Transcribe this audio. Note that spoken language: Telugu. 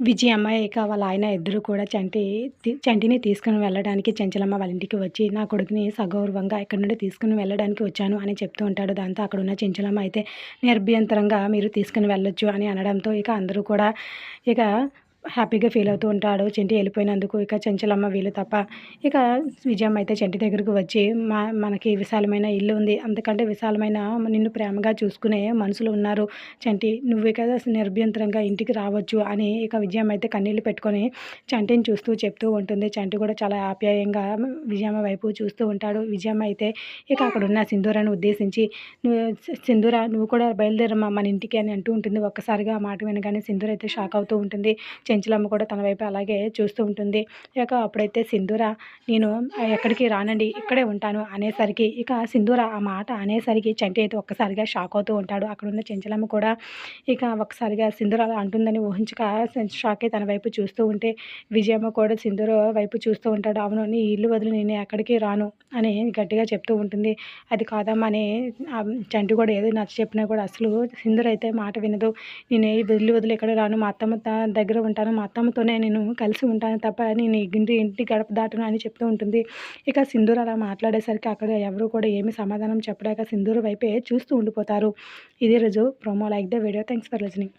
విజయమ్మ ఇక వాళ్ళ ఆయన ఇద్దరు కూడా చంటి చంటిని తీసుకుని వెళ్ళడానికి చెంచలమ్మ వాళ్ళ ఇంటికి వచ్చి నా కొడుకుని సగౌరవంగా ఇక్కడ నుండి తీసుకుని వెళ్ళడానికి వచ్చాను అని చెప్తూ ఉంటాడు. దాంతో అక్కడ ఉన్న చెంచలమ్మ అయితే నిర్భ్యంతరంగా మీరు తీసుకుని వెళ్ళొచ్చు అని అనడంతో ఇక అందరూ కూడా ఇక హ్యాపీగా ఫీల్ అవుతూ ఉంటాడు. చెంటి వెళ్ళిపోయినందుకు ఇక చెంచలమ్మ వీళ్ళు తప్ప ఇక విజయం అయితే చెంటి దగ్గరకు వచ్చి మా మనకి విశాలమైన ఇల్లు ఉంది. అంతకంటే విశాలమైన నిన్ను ప్రేమగా చూసుకునే మనుషులు ఉన్నారు. చంటి నువ్వు కదా నిర్భ్యంతరంగా ఇంటికి రావచ్చు అని ఇక విజయం అయితే కన్నీళ్ళు పెట్టుకొని చంటిని చూస్తూ చెప్తూ ఉంటుంది. చంటి కూడా చాలా ఆప్యాయంగా విజయమ్మ వైపు చూస్తూ ఉంటాడు. విజయమ్మ అయితే ఇక అక్కడున్న సింధూరాను సింధూరాన్ని ఉద్దేశించి నువ్వు సింధూర నువ్వు కూడా బయలుదేరమ్మా మన ఇంటికి అని అంటూ ఉంటుంది. ఒక్కసారిగా ఆ మాట వినగానే సింధూర అయితే షాక్ అవుతూ ఉంటుంది. చెంచలమ్మ కూడా తన వైపు అలాగే చూస్తూ ఉంటుంది. ఇక అప్పుడైతే సింధూర నేను ఎక్కడికి రానండి ఇక్కడే ఉంటాను అనేసరికి ఇక సింధూర ఆ మాట అనేసరికి చంటి అయితే ఒక్కసారిగా షాక్ అవుతూ ఉంటాడు. అక్కడ ఉన్న చెంచలమ్మ కూడా ఇక ఒక్కసారిగా సింధూర అలా అంటుందని ఊహించక షాక్ తన వైపు చూస్తూ ఉంటే విజయమ్మ కూడా సింధూర వైపు చూస్తూ ఉంటాడు. అవును నీ ఇల్లు వదిలి నేను ఎక్కడికి రాను అని గట్టిగా చెప్తూ ఉంటుంది. అది కాదమ్మా అని చంటి కూడా ఏదో నచ్చ చెప్పినా కూడా అసలు సింధూర అయితే మాట వినదు. నేను ఏ ఇల్లు వదిలి ఎక్కడ రాను? మా అత్తమ్మ దగ్గర ఉంటాను మా అత్తమ్మతోనే నేను కలిసి ఉంటాను తప్ప నేను ఇంటి ఇంటి గడప దాటను అని చెప్తూ ఉంటుంది. ఇక సింధూర్ అలా మాట్లాడేసరికి అక్కడ ఎవరు కూడా ఏమి సమాధానం చెప్పలేక సింధూర్ వైపే చూస్తూ ఉండిపోతారు. ఇదే రోజు promo like the video. Thanks for listening.